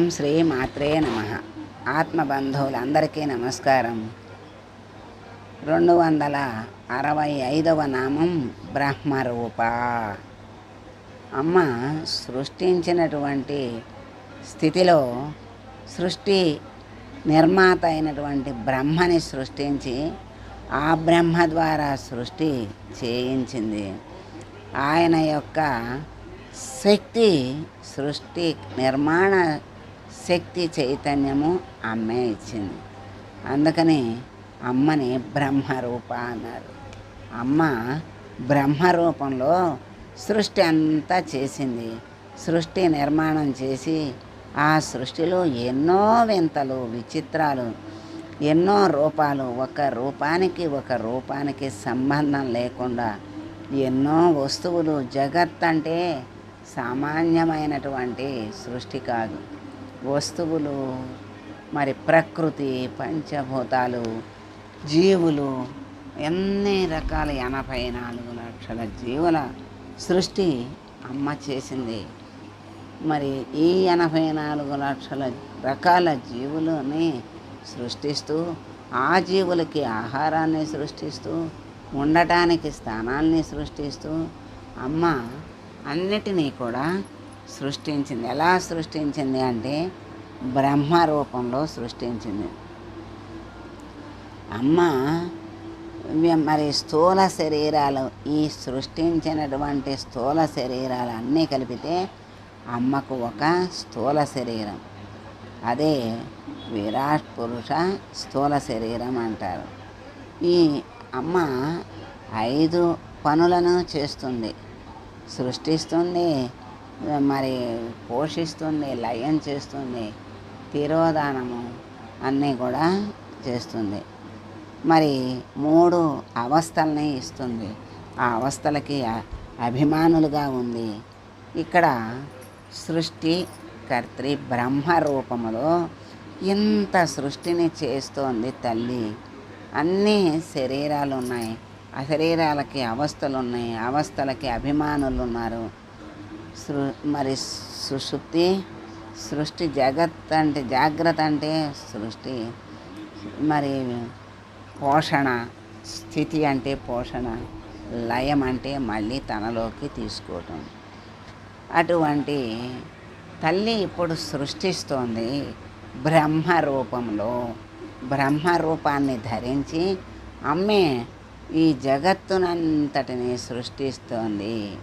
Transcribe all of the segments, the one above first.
ఓం శ్రీ మాత్రే నమ. ఆత్మబంధువులందరికీ నమస్కారం. రెండు వందల అరవై ఐదవ నామం బ్రహ్మరూప. అమ్మ సృష్టించినటువంటి స్థితిలో సృష్టి నిర్మాత అయినటువంటి బ్రహ్మని సృష్టించి ఆ బ్రహ్మ ద్వారా సృష్టి చేయించింది. ఆయన యొక్క శక్తి సృష్టి నిర్మాణ శక్తి చైతన్యము అమ్మే ఇచ్చింది. అందుకని అమ్మని బ్రహ్మరూప అన్నారు. అమ్మ బ్రహ్మరూపంలో సృష్టి అంతా చేసింది. సృష్టి నిర్మాణం చేసి ఆ సృష్టిలో ఎన్నో వింతలు విచిత్రాలు ఎన్నో రూపాలు ఒక రూపానికి ఒక రూపానికి సంబంధం లేకుండా ఎన్నో వస్తువులు జగత్ అంటే సామాన్యమైనటువంటి సృష్టి కాదు. వస్తువులు మరి ప్రకృతి పంచభూతాలు జీవులు ఎన్ని రకాల ఎనభై నాలుగు లక్షల జీవుల సృష్టి అమ్మ చేసింది. మరి ఈ ఎనభై నాలుగు లక్షల రకాల జీవులని సృష్టిస్తూ ఆ జీవులకి ఆహారాన్ని సృష్టిస్తూ ఉండటానికి స్థానాల్ని సృష్టిస్తూ అమ్మ అన్నిటినీ కూడా సృష్టించింది. ఎలా సృష్టించింది అంటే బ్రహ్మ రూపంలో సృష్టించింది. అమ్మ మరి స్థూల శరీరాలు ఈ సృష్టించినటువంటి స్థూల శరీరాలు అన్నీ కలిపితే అమ్మకు ఒక స్థూల శరీరం. అదే విరాట్ పురుష స్థూల శరీరం అంటారు. ఈ అమ్మ ఐదు పనులను చేస్తుంది. సృష్టిస్తుంది మరి పోషిస్తుంది లయం చేస్తుంది తిరోధానము అన్నీ కూడా చేస్తుంది. మరి మూడు అవస్థల్ని ఇస్తుంది. ఆ అవస్థలకి అభిమానులుగా ఉంది. ఇక్కడ సృష్టి కర్త్రి బ్రహ్మ రూపములో ఇంత సృష్టిని చేస్తోంది తల్లి. అన్ని శరీరాలు ఉన్నాయి ఆ శరీరాలకి అవస్థలు ఉన్నాయి అవస్థలకి అభిమానులు ఉన్నారు సృ మరి సుషుప్తి సృష్టి జగత్ అంటే జాగ్రత్త అంటే సృష్టి మరి పోషణ స్థితి అంటే పోషణ లయం అంటే మళ్ళీ తనలోకి తీసుకోవటం. అటువంటి తల్లి ఇప్పుడు సృష్టిస్తోంది బ్రహ్మ రూపంలో. బ్రహ్మ రూపాన్ని ధరించి అమ్మే ఈ జగత్తునంతటిని సృష్టిస్తోంది.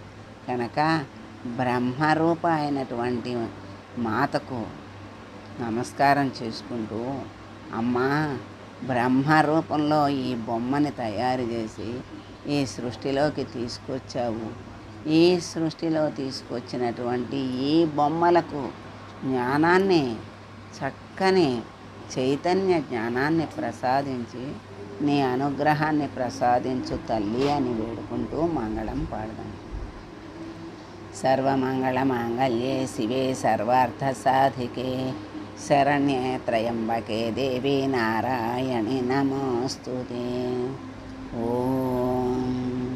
కనుక బ్రహ్మరూప అయినటువంటి మాతకు నమస్కారం చేసుకుంటూ అమ్మా బ్రహ్మ రూపంలో ఈ బొమ్మని తయారు చేసి ఈ సృష్టిలోకి తీసుకొచ్చావు. ఈ సృష్టిలో తీసుకొచ్చినటువంటి ఈ బొమ్మలకు జ్ఞానాన్ని చక్కని చైతన్య జ్ఞానాన్ని ప్రసాదించి నీ అనుగ్రహాన్ని ప్రసాదించు తల్లి అని వేడుకుంటూ మంగళం పాడదాం. सर्वमङ्गलमाङ्गल्ये शिवे सर्वार्थसाधिके शरण्ये त्र्यम्बके देवी नारायणे नमोऽस्तु ते। ॐ।